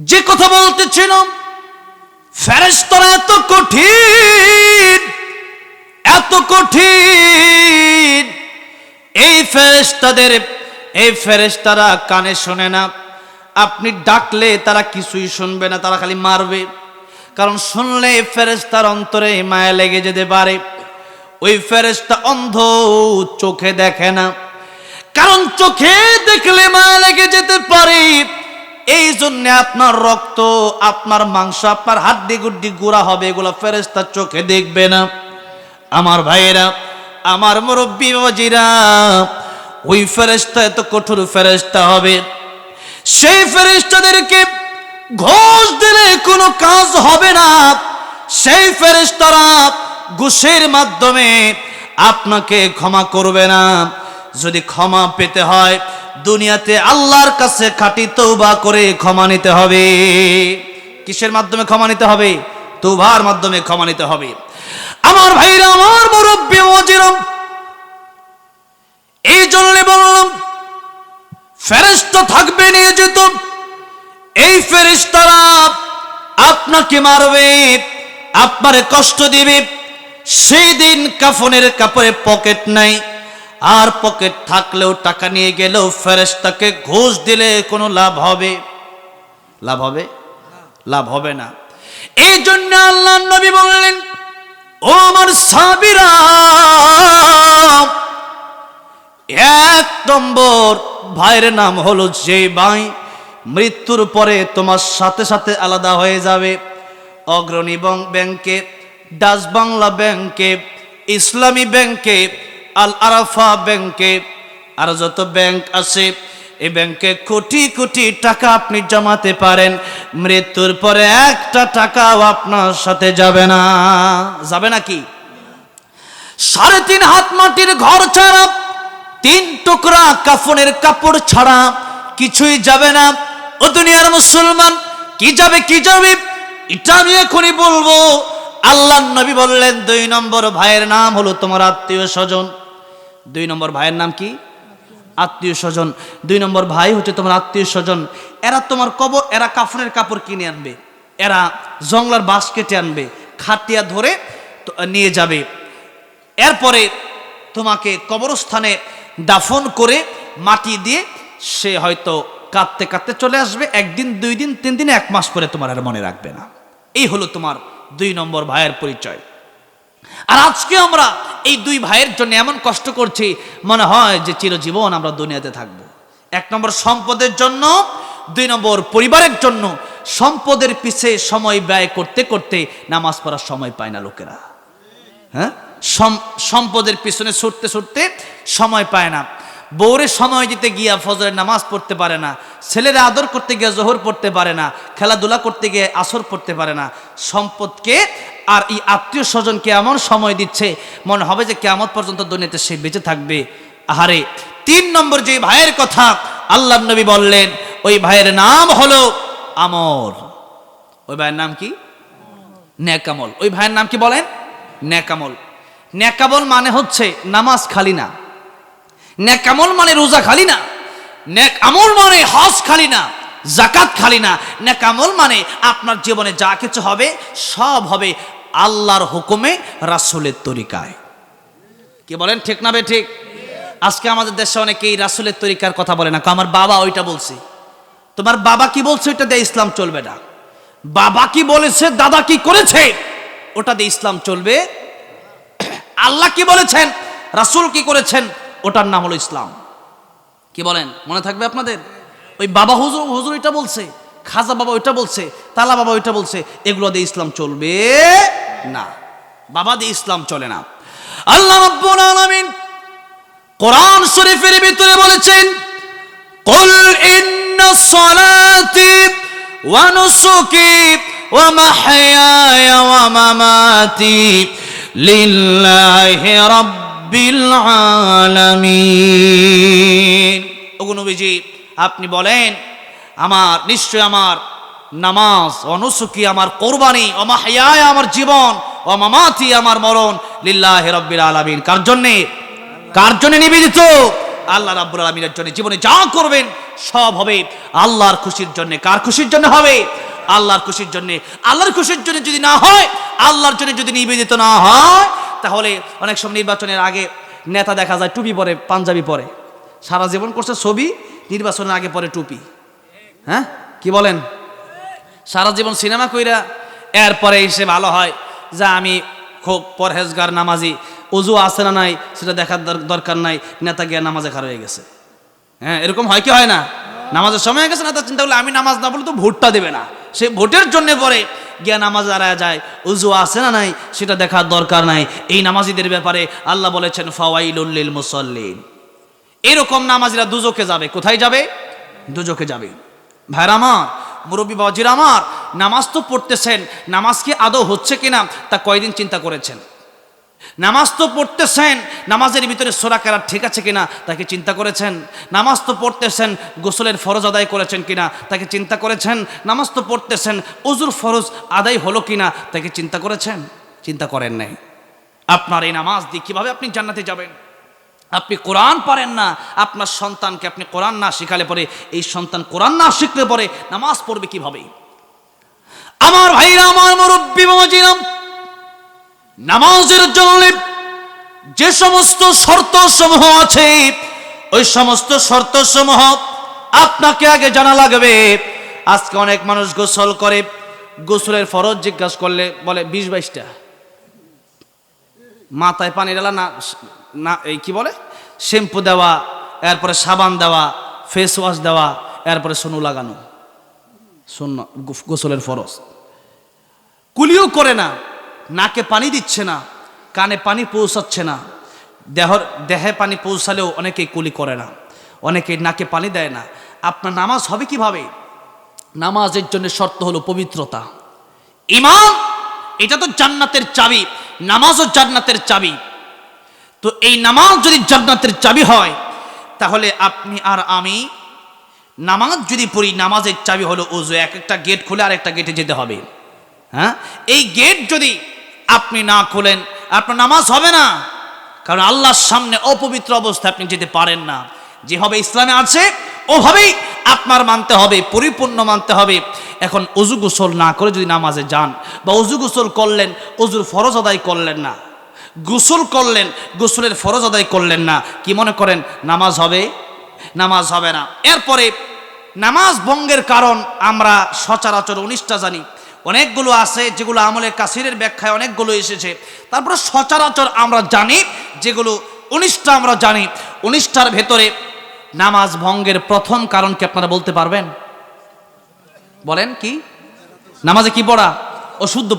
যে কথা বলতেছিলাম ফেরেস্তরা এত কঠিন এত কঠিন। এই ফেরেস্তাদের এই ফেরেস্তারা কানে শোনে না। আপনি ডাকলে তারা কিছুই শুনবে না, তারা খালি মারবে। কারণ শুনলে ফেরেস্তার অন্তরে মায়া লেগে যেতে পারে। ওই ফেরেস্তা অন্ধ, চোখে দেখে না। কারণ চোখে দেখলে মায়া লেগে যেতে পারে। এই জন্য আপনার রক্ত, আপনার মাংস, আপনার হাড্ডি গুড্ডি গুড়া হবে, এগুলো ফেরেস্তার চোখে দেখবে না। আমার ভাইয়েরা, আমার মুরব্বী বাবাজিরা, ওই ফেরেস্তা এত কঠোর ফেরেস্তা হবে। সেই ফেরেস্তাদেরকে ঘোষ দিলে কোনো কাজ হবে না। সেই ফেরেস্তারা ঘুষের মাধ্যমে আপনাকে ক্ষমা করবে না। যদি ক্ষমা পেতে হয় দুনিয়াতে আল্লাহর কাছে খাটি তৌবা করে ক্ষমা নিতে হবে। কিসের মাধ্যমে ক্ষমা নিতে হবে? তৌবার মাধ্যমে ক্ষমা নিতে হবে। আমার ভাইরা, আমার মুরব্বী, মজিরম, এই জন্য বললাম ফেরেস্তা থাকবে নিয়ে যেত এই ফেরেস্তারা আপনাকে মারবে, আপনারে কষ্ট দিবে। সেই দিন কাফনের কাপড়ে পকেট নাই আর পকেট থাকলেও টাকা নিয়ে গেলেও ফেরেস্তাকে ঘুষ দিলে কোনো লাভ হবে? লাভ হবে? লাভ হবে না। এই জন্য আল্লাহ নবী বললেন, ও আমার সাবিরা এক নম্বর ভাইয়ের নাম হলো যে ভাই, মৃত্যুর পরে তোমার সাথে সাথে আলাদা হয়ে যাবে। অগ্রণী ব্যাংকে, ডাচ বাংলা ব্যাংকে, ইসলামী ব্যাংকে আল আরাফা ব্যাংকে, আর যত ব্যাংক আছে, এই ব্যাংকে কোটি কোটি টাকা আপনি জমাতে পারেন, মৃত্যুর পরে একটা টাকাও আপনার সাথে যাবে না। যাবে নাকি সাড়ে তিন হাত মাটির ঘর ছাড়া, তিন টুকরা কাফনের কাপড় ছাড়া কিছুই যাবে না। ও দুনিয়ার মুসলমান, কি যাবে কি যাবে? এটা আমি এখনই বলব। আল্লাহ নবী বললেন, দুই নম্বর ভাইয়ের নাম হলো তোমার আত্মীয় স্বজন। দুই নম্বর ভাইয়ের নাম কি? আত্মীয় স্বজন। দুই নম্বর ভাই হচ্ছে তোমার আত্মীয় স্বজন। এরা তোমার কবর, এরা কাফনের কাপড় কিনে আনবে। এরা জংলার বাঁশ কেটে আনবে, খাটিয়া ধরে নিয়ে যাবে। এরপরে তোমাকে কবরস্থানে দাফন করে মাটি দিয়ে সে হয়তো কাঁদতে কাঁদতে চলে আসবে। একদিন, দুই দিন, তিন দিন, এক মাস পরে তোমার আর মনে রাখবে না। এই হলো তোমার দুই নম্বর ভাইয়ের পরিচয়। আর আজকে আমরা এই দুই ভাইয়ের জন্য এমন কষ্ট করছি, মনে হয় যে চিরজীবন আমরা দুনিয়াতে থাকব। এক নম্বর সম্পদের জন্য, দুই নম্বর পরিবারের জন্য। সম্পদের পিছে সময় ব্যয় করতে করতে নামাজ পড়ার সময় পায় না লোকেরা। হ্যাঁ? সম্পদের পিছনে ছুটতে ছুটতে সময় পায় না। বউরে সময় দিতে গিয়া ফজরের নামাজ পড়তে পারে না, ছেলেরা আদর করতে গিয়ে জোহর পড়তে পারে না, খেলাধুলা করতে গিয়ে আসর পড়তে পারে না, সম্পদকে আর এই আত্মীয় স্বজনকে এমন সময় দিচ্ছে, মনে হবে যে কেমন পর্যন্ত দুনিয়াতে সে বেঁচে থাকবে। আহারে, তিন নম্বর যে ভাইয়ের কথা আল্লাহ নবী বললেন, ওই ভাইয়ের নাম হলো আমর। ওই ভাইয়ের নাম কি? ন্যাকামল। ওই ভাইয়ের নাম কি বলেন? ন্যাকামল। ন্যাকামল মানে হচ্ছে নামাজ খালি না। ন্যাকামল মানে রোজা খালি না। ন্যাক আমল মানে হজ খালি না জাকাত খালি না। ন্যাকামল মানে আপনার জীবনে যা কিছু হবে, সব হবে আল্লাহর হুকুমে, রাসূলের তরিকায়। কি বলেন ঠিক না বে ঠিক? আজকে আমাদের দেশে অনেকেই রাসূলের তরিকার কথা বলে না। আমার বাবা ওইটা বলছে। তোমার বাবা কি বলছে ওইটা দিয়ে ইসলাম চলবে না। বাবা কি বলেছে, দাদা কি করেছে, ওটা দিয়ে ইসলাম চলবে। আল্লাহ কি বলেছেন, রাসূল কি করেছেন ওটার নাম হলো ইসলাম। কি বলেন? মনে থাকবে আপনাদের? ওই বাবা হুজুর হুজুর এটা বলছে, খাজা বাবা ওইটা বলছে, তালা বাবা ওইটা বলছে, এগুলো দিয়ে ইসলাম চলবে না। বাবা দিয়ে ইসলাম চলে না। আল্লাহ রাব্বুল আলামিন কোরআন শরীফের ভিতরে বলেছেন, কুল ইন্না সালাতি ওয়া নুসুকি ওয়া মাহইয়ায়া ওয়া মামাতি লিল্লাহি রব্বিল আলামিন। ওগো নবীজি, আপনি বলেন, আমার, নিশ্চয় আমার নামাজ অনুসুখী আমার কোরবানি অমাহায় আমার জীবন অমামাতি আমার মরণ লিল্লাহ রব্বিল আলামিন। কার জন্যে? কার জন্য নিবেদিত? আল্লাহ রাব্বুল আলমিনের জন্য। জীবনে যা করবেন, সব হবে আল্লাহর খুশির জন্য। কার খুশির জন্য হবে? আল্লাহর খুশির জন্য। আল্লাহর খুশির জন্য যদি না হয়, আল্লাহর জন্য যদি নিবেদিত না হয় তাহলে অনেক সময় নির্বাচনের আগে নেতা দেখা যায় টুপি পরে, পাঞ্জাবি পরে। সারা জীবন করছে ছবি, নির্বাচনের আগে পরে টুপি। হ্যাঁ? কি বলেন? সারা জীবন সিনেমা কইরা এরপরে এসে ভালো হয় যা আমি খুব পরহেজগার, নামাজি, উজু আছে না নাই, সেটা দেখার দর- দরকার নাই, নেতা গিয়া নামাজে খার হয়ে গেছে। হ্যাঁ এরকম হয় কি হয় না? নামাজের সময় হয়ে গেছে, নেতা চিন্তা করলে আমি নামাজ না বলে তো ভোটটা দেবে না। সে ভোটের জন্য পরে গিয়া নামাজ আড়ায় যায়। উজু আছে না নাই, সেটা দেখার দরকার নাই। এই নামাজিদের ব্যাপারে আল্লাহ বলেছেন ফাওয়াইলুল্লিল মুসল্লিন। এরকম নামাজিরা দুজকে যাবে। কোথায় যাবে? দুজকে যাবে। ভাইরা আমার, মুরব্বী বাবাজিরা আমার, নামাজ তো পড়তেছেন, নামাজ কি আদৌ হচ্ছে কিনা তা কয়দিন চিন্তা করেছেন? নামাজ তো পড়তেছেন, নামাজের ভিতরে সোরা কেরাত ঠিক আছে কিনা তাকে চিন্তা করেছেন? নামাজ তো পড়তেছেন, গোসলের ফরজ আদায় করেছেন কিনা তাকে চিন্তা করেছেন? নামাজ তো পড়তেছেন অজুর ফরজ আদায় হলো কিনা তাকে চিন্তা করেছেন? চিন্তা করেন নাই। আপনার এই নামাজ দিয়ে কীভাবে আপনি জান্নাতে যাবেন? আপনি কোরআন পারেন না, আপনার সন্তানকে আপনি কোরআন না শিখালে পরে, এই সন্তান কোরআন না শিখলে পরে নামাজ পড়বে কীভাবে? আমার ভাইরা, আমার মুরব্বী বাবাজিরাম নামাজের জন্য যে সমস্ত শর্ত সমূহ আছে, ওই সমস্ত শর্ত সমূহ আপনাকে আগে জানা লাগবে। আজকে অনেক মানুষ গোসল করে, গোসলের ফরজ জিজ্ঞাসা করলে বলে বিশ বাইশটা। মাথায় পানি ডালা না না, এই কি বলে? শ্যাম্পু দেওয়া, এরপরে সাবান দেওয়া ফেস ওয়াশ দেওয়া, এরপরে সোনু লাগানো। শূন্য গোসলের ফরজ। কুলিও করে না। নাকে পানি দিচ্ছে না, কানে পানি পৌঁছাচ্ছে না। দেহর দেহে পানি পৌঁছালেও অনেকেই কুলি করে না অনেকে নাকে পানি দেয় না। আপনার নামাজ হবে কীভাবে? নামাজের জন্য শর্ত হলো পবিত্রতা। ইমান এটা তো জান্নাতের চাবি, নামাজও জান্নাতের চাবি। তো এই নামাজ যদি জান্নাতের চাবি হয়, তাহলে আপনি আর আমি নামাজ যদি পড়ি, নামাজের চাবি হলো ওজু এক একটা গেট খুলে আর একটা গেটে যেতে হবে। হ্যাঁ? এই গেট যদি আপনি না খোলেন, আপনার নামাজ হবে না। কারণ আল্লাহর সামনে অপবিত্র অবস্থায় আপনি যেতে পারেন না। যেভাবে ইসলামে আছে ওভাবেই আপনার মানতে হবে, পরিপূর্ণ মানতে হবে। এখন অজু গোসল না করে যদি নামাজে যান, বা অজু গোসল করলেন, অজুর ফরজ আদায় করলেন না, গোসল করলেন, গোসলের ফরজ আদায় করলেন না, কি মনে করেন? নামাজ হবে নামাজ হবে না। এরপরে নামাজ ভঙ্গের কারণ আমরা সচরাচর উনিশটা জানি। অনেকগুলো আছে, যেগুলো আমলে কাসিরের ব্যাখ্যায় অনেকগুলো এসেছে। তারপরে সচরাচর আমরা জানি, যেগুলো উনিশটা আমরা জানি। উনিশটার ভেতরে নামাজ ভঙ্গের প্রথম কারণ কি আপনারা বলতে পারবেন? বলেন কি? নামাজে কি পড়া? অশুদ্ধ